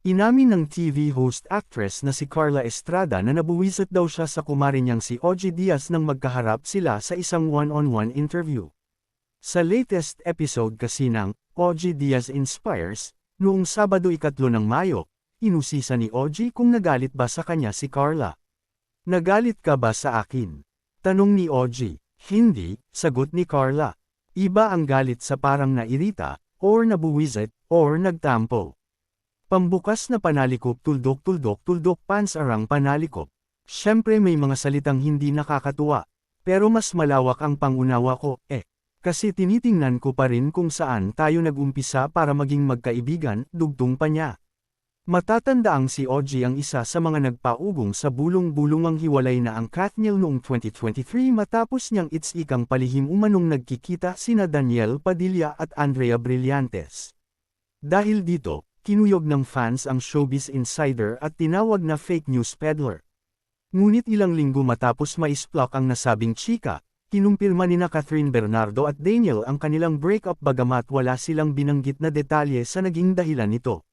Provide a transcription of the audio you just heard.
Inamin ng TV host actress na si Carla Estrada na nabuwisit daw siya sa kumari niyang si OG Diaz nang magkaharap sila sa isang one-on-one interview. Sa latest episode kasi ng OG Diaz Inspires, noong Sabado ikatlo ng Mayo, inusisa ni OG kung nagalit ba sa kanya si Carla. Nagalit ka ba sa akin? Tanong ni OG. Hindi, sagot ni Carla. Iba ang galit sa parang nairita, or nabuwisit, or nagtampo. Pambukas na panalikop tuldok-tuldok-tuldok pansarang panalikop. Siyempre may mga salitang hindi nakakatuwa. Pero mas malawak ang pangunawa ko, eh. Kasi tinitingnan ko pa rin kung saan tayo nagumpisa para maging magkaibigan, dugtong pa niya. Matatanda ang si OG ang isa sa mga nagpaugong sa bulong-bulungang hiwalay na ang Kathniel noong 2023 matapos niyang its ikang palihim umanong nagkikita sina Daniel Padilla at Andrea Brillantes. Dahil dito, kinuyog ng fans ang showbiz insider at tinawag na fake news peddler. Ngunit ilang linggo matapos maisplok ang nasabing chika, kinumpirma ni na Catherine Bernardo at Daniel ang kanilang breakup bagamat wala silang binanggit na detalye sa naging dahilan nito.